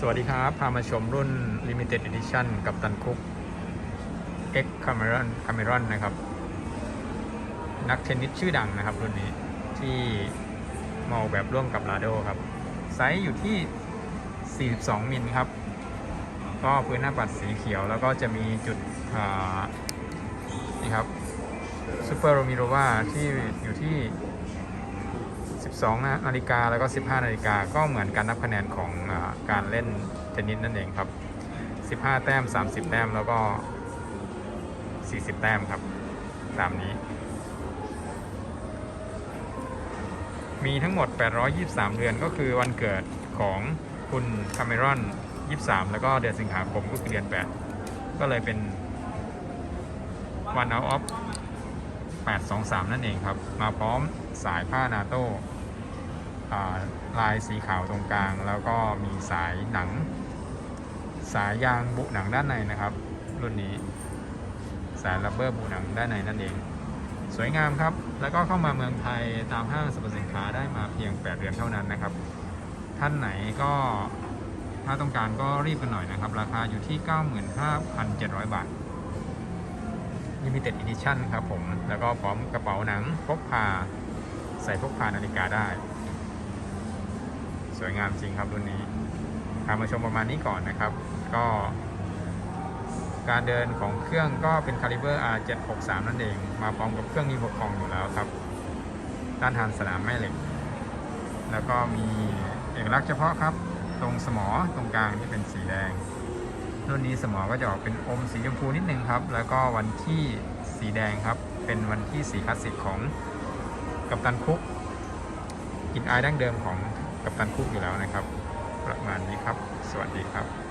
สวัสดีครับ พามาชมรุ่น Limited Edition กับตันคุก X Cameron Cameron นะครับ นักเทนนิสชื่อดังนะครับ รุ่นนี้ที่มาออกแบบร่วมกับ Lado ครับ ไซส์อยู่ที่ 42 มิลครับ ก็พื้นหน้าปัดสีเขียว แล้วก็จะมีจุดนี่ครับซูเปอร์โรมิโรวาที่อยู่ที่ 12 นาฬิกาแล้วก็ 15 นาฬิกาก็เหมือนการนับคะแนนของ การเล่นเทนนิสนั่นเองครับ 15 แต้ม 30 แต้มแล้วก็ 40 แต้มครับ ตามนี้ มีทั้งหมด 823 เดือนก็คือวันเกิดของคุณคาเมรอน 23 แล้วก็เดือนสิงหาคมก็คือเดือน 8 ก็เลยเป็น one out of 823 นั่นเองครับ มาพร้อมสายผ้านาโต้ ลายสีขาวตรงกลาง แล้วก็มีสายหนัง สายยางบุหนังด้านในนะครับ รุ่นนี้ สายรับเบอร์บุหนังด้านในนั่นเอง สวยงามครับ แล้วก็เข้ามาเมืองไทยตามห้างสรรพสินค้าได้มาเพียง 8 เดือนเท่านั้นนะครับ ท่านไหนก็ถ้าต้องการก็รีบกันหน่อยนะครับ ราคาอยู่ที่ 95,700 บาท Limited Edition ครับผม แล้วก็พร้อมกระเป๋าหนังพกพาใส่พกพานาฬิกาได้ สวยงามจริงครับรุ่นนี้พามาชมประมาณนี้ก่อนนะครับ ก็การเดินของเครื่องก็เป็น Caliber R763 นั่นเอง มาพร้อมกับเครื่องมีปกครองอยู่แล้วครับ ด้านทานสนามแม่เหล็ก แล้วก็มีเอกลักษณ์เฉพาะครับ ตรงสมอตรงกลางที่เป็นสีแดง รุ่นนี้สมอก็จะออกเป็นอมสีชมพูนิดนึงครับ แล้วก็วันที่สีแดงครับ เป็นวันที่สีคลาสสิกของกัปตันคุกกลินอายดั้งเดิมของ กับตันคุกอยู่แล้วนะครับ ประมาณนี้ครับ สวัสดีครับ